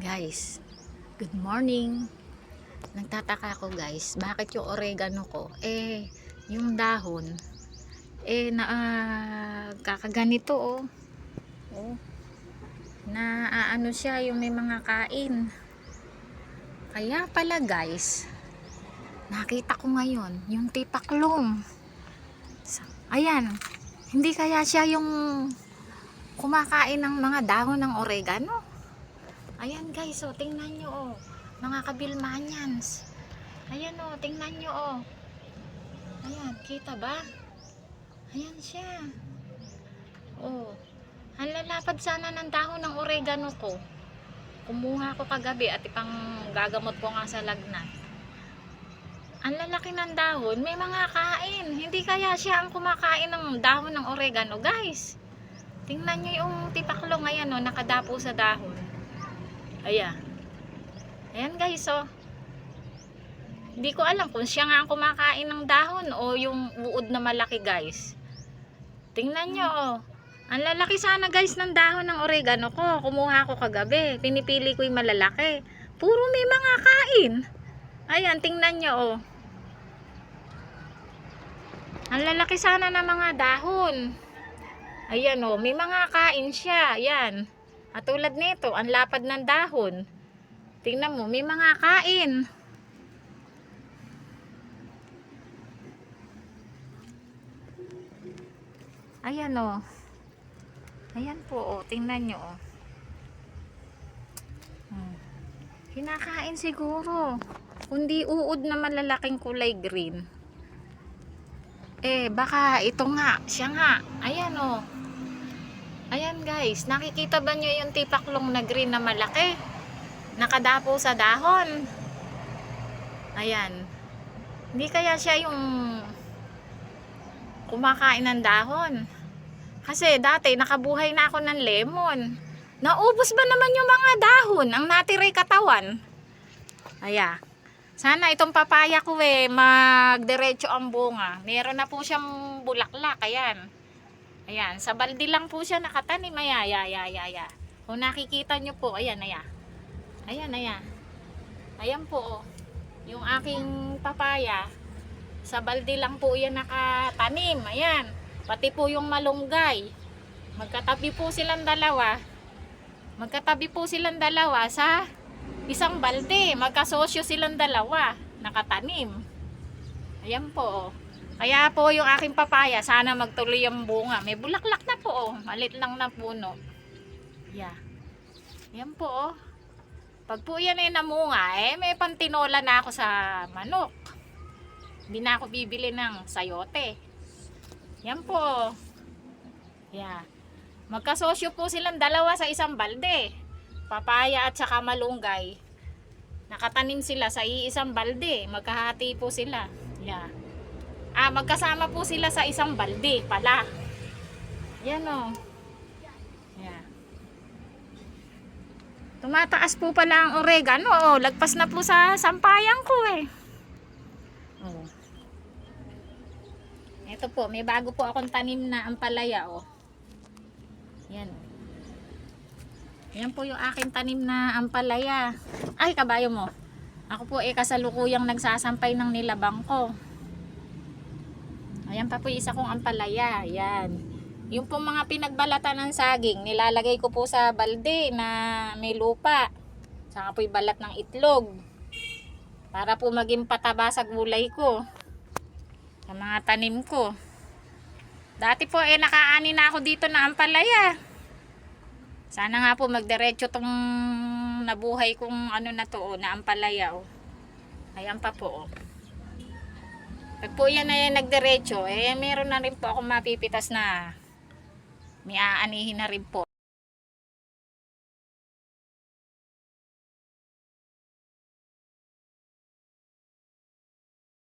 Guys, good morning. Nagtataka ako guys, bakit yung oregano ko, eh, yung dahon, eh, na, ah, kakaganito oh. Oh. Na, ano siya, yung may mga kain. Kaya pala guys, nakita ko ngayon, yung tipaklong. Ayan, hindi kaya siya yung kumakain ng mga dahon ng oregano? Ayan guys, oh, tingnan nyo oh. Mga kabilmanyans. Ayan oh, tingnan nyo oh. Ayan, kita ba? Ayan siya. Oh. Ang lalapad sana ng dahon ng oregano ko. Kumuha ko kagabi at ipang gagamot ko nga sa lagnat. Ang lalaki ng dahon, may mga kain. Hindi kaya siya ang kumakain ng dahon ng oregano, guys. Tingnan nyo yung tipaklong ayan oh, nakadapo sa dahon. Ayan. Ayan guys, oh. Hindi ko alam kung siya nga ang kumakain ng dahon o yung uod na malaki guys. Tingnan nyo, oh. Ang lalaki sana guys ng dahon ng oregano ko. Kumuha ko kagabi. Pinipili ko yung malalaki. Puro may mga kain. Ayan, tingnan nyo, oh. Ang lalaki sana ng mga dahon. Ayan, oh. May mga kain siya. Ayan. At tulad nito, ang lapad ng dahon. Tingnan mo, may mga kain. Ayan o. Ayan po o. Tingnan nyo o. Hmm. Kinakain siguro. Kundi uod na malalaking kulay green. Eh, baka ito nga. Siya nga. Ayan o. Ayan guys. Nakikita ba nyo yung tipaklong na green na malaki? Nakadapo sa dahon. Ayan. Hindi kaya siya yung kumakain ng dahon. Kasi dati nakabuhay na ako ng lemon. Naubos ba naman yung mga dahon ang natiray katawan? Aya. Sana itong papaya ko eh magdiretso ang bunga. Meron na po siyang bulaklak. Ayan. Ayan. Sa baldi lang po siya nakatanim. Aya, aya, aya, aya, aya. Kung nakikita nyo po. Ayan, aya. Ayan, ayan. Ayan po. Oh. Yung aking papaya. Sa baldi lang po yan nakatanim. Ayan. Pati po yung malunggay. Magkatabi po silang dalawa. Magkatabi po silang dalawa sa isang balde. Magkasosyo silang dalawa. Nakatanim. Ayan po. oh. Kaya po yung aking papaya, sana magtuloy ang bunga. May bulaklak na po. Oh. Malit lang na puno. Yeah. Ayan po. Oh. Pag po yan ay namunga, eh may pantinola na ako sa manok. Hindi na ako bibili ng sayote. Yan po. Yeah. Magkasosyo po silang dalawa sa isang balde. Papaya at saka malunggay. Nakatanim sila sa iisang balde. Magkahati po sila. Yeah. Ah, magkasama po sila sa isang balde pala. Yan o. Yeah. Tumataas po pala ang oregano. Oh, lagpas na po sa sampayan ko eh. Oh. Ito po, may bago po akong tanim na ampalaya oh. Yan. Yan po yung aking tanim na ampalaya. Ay, kabayo mo. Ako po eh kasalukuyang nagsasampay ng nilabang ko. Ayan pa po isa kong ampalaya. Yan. Yung po mga pinagbalatan ng saging, nilalagay ko po sa balde na may lupa. Saka po balat ng itlog. Para po maging pataba sa gulay ko. Sa mga tanim ko. Dati po eh nakaani na ako dito na ampalaya. Sana nga po magdiretso tong nabuhay kong ano na to oh, na ampalaya oh. Ayan pa po oh. Pag po yan ay nagdiretso, eh meron na rin po ako mapipitas na may aanihin na rin po.